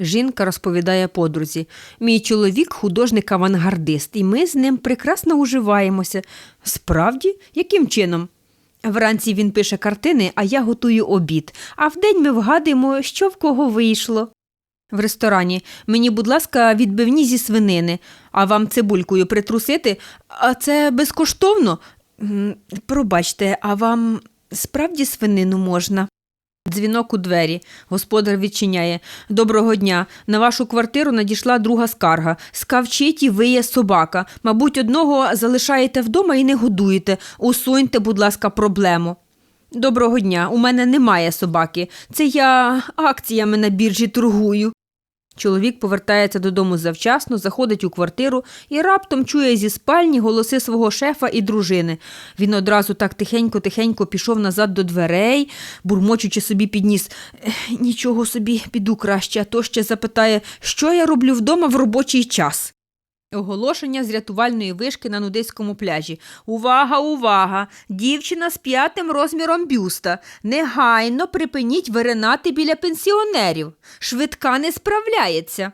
Жінка розповідає подрузі. Мій чоловік художник-авангардист, і ми з ним прекрасно уживаємося. Справді, яким чином? Вранці він пише картини, а я готую обід, а вдень ми вгадуємо, що в кого вийшло. В ресторані мені, будь ласка, відбивні зі свинини, а вам цибулькою притрусити, а це безкоштовно. Пробачте, а вам справді свинину можна? Дзвінок у двері. Господар відчиняє. Доброго дня. На вашу квартиру надійшла друга скарга. Скавчить і виє собака. Мабуть, одного залишаєте вдома і не годуєте. Усуньте, будь ласка, проблему. Доброго дня. У мене немає собаки. Це я акціями на біржі торгую. Чоловік повертається додому завчасно, заходить у квартиру і раптом чує зі спальні голоси свого шефа і дружини. Він одразу так тихенько-тихенько пішов назад до дверей, бурмочучи собі підніс. «Ех, Нічого собі, піду краще, а то ще запитає, що я роблю вдома в робочий час. Оголошення з рятувальної вишки на нудиському пляжі. Увага, увага! Дівчина з п'ятим розміром бюста. Негайно припиніть виринати біля пенсіонерів. Швидка не справляється.